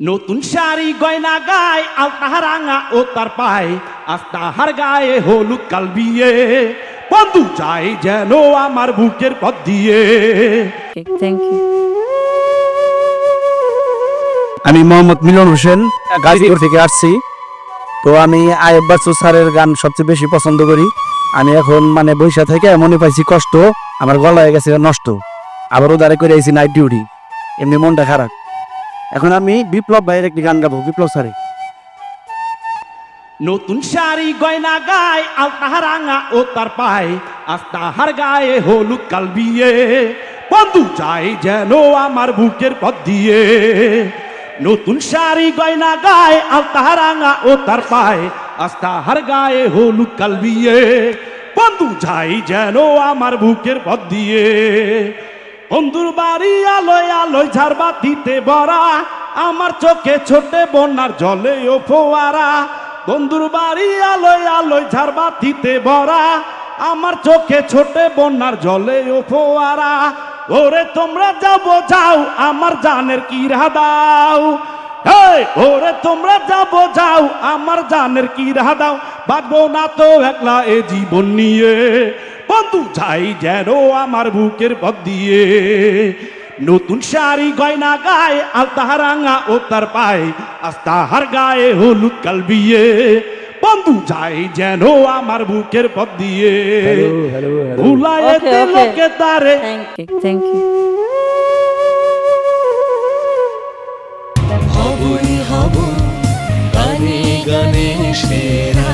নতুন শাড়ি গয়না গায় আলতাহা রাঙা ও তার পায় আস্তাহার গায়ে হলুদ কাল বিয়ে। বন্ধু চাই যেন আমার বুকের পথ দিয়ে। থ্যাংক ইউ আমি মোহাম্মদ মিলন হোসেন গাজীপুর থেকে আসছি। তো আমি আয়ব বাচ্চু স্যারের গান সবচেয়ে বেশি পছন্দ করি। আমি এখন মানে বৈশা থেকে মনে পাইছি কষ্ট আমার গলা হয়ে গেছে নষ্ট। আবারও দাঁড়ে করে আইছি নাইট ডিউটি এমনি মনটা খারাপ। এখন আমি বিপ্লব ভাইয়ের একটি গান গাবো। বিপ্লব স্যারে। নতুন শাড়ি গয়না গায় আলতাহা রাঙা ও তার পায় আস্তাহার গায়ে হলুদ কাল বিয়ে। বন্ধু চাই যেন আমার বুকের পথ দিয়ে। নতুন শাড়ি গয়না গায় আলতাহা রাঙা ও তার পায় আস্তাহার গায়ে হলুদ কাল বিয়ে। বন্ধু চাই যেন আমার বুকের পথ দিয়ে। বন্ধুর বাড়ি আলোয় আলোয় ঝাড়বা দিতে বরা আমার চোখে ছোটে বন্যার জলে ও ফোয়ারা। বন্ধুর বাড়ি আলোয় আলোয় ঝাড়বা দিতে ভরা। আমার চোখে ছোটে বন্যার জলে ও ফোয়ারা। ওরে, তোমরা যাব যাও, আমার জানের কিরা দাও। ওরে, তোমরা যাব যাও, আমার জানের কিরা দাও। ভাগবো না তো একলা এ জীবন নিয়ে। বন্ধু চাই যেন আমার বুকের পথ দিয়ে। নতুন শাড়ি গয়না গায়ে আলতাহার রাঙা ও তার পায় আস্তাহার গায়ে হলুদ কাল বিয়ে। বন্ধু যাই যেন আমার বুকের পথ দিয়ে। ভুলায়. লোকে তারে থ্যাংক ইউ থ্যাংক ইউ হবই হব গানে গানে সেরা।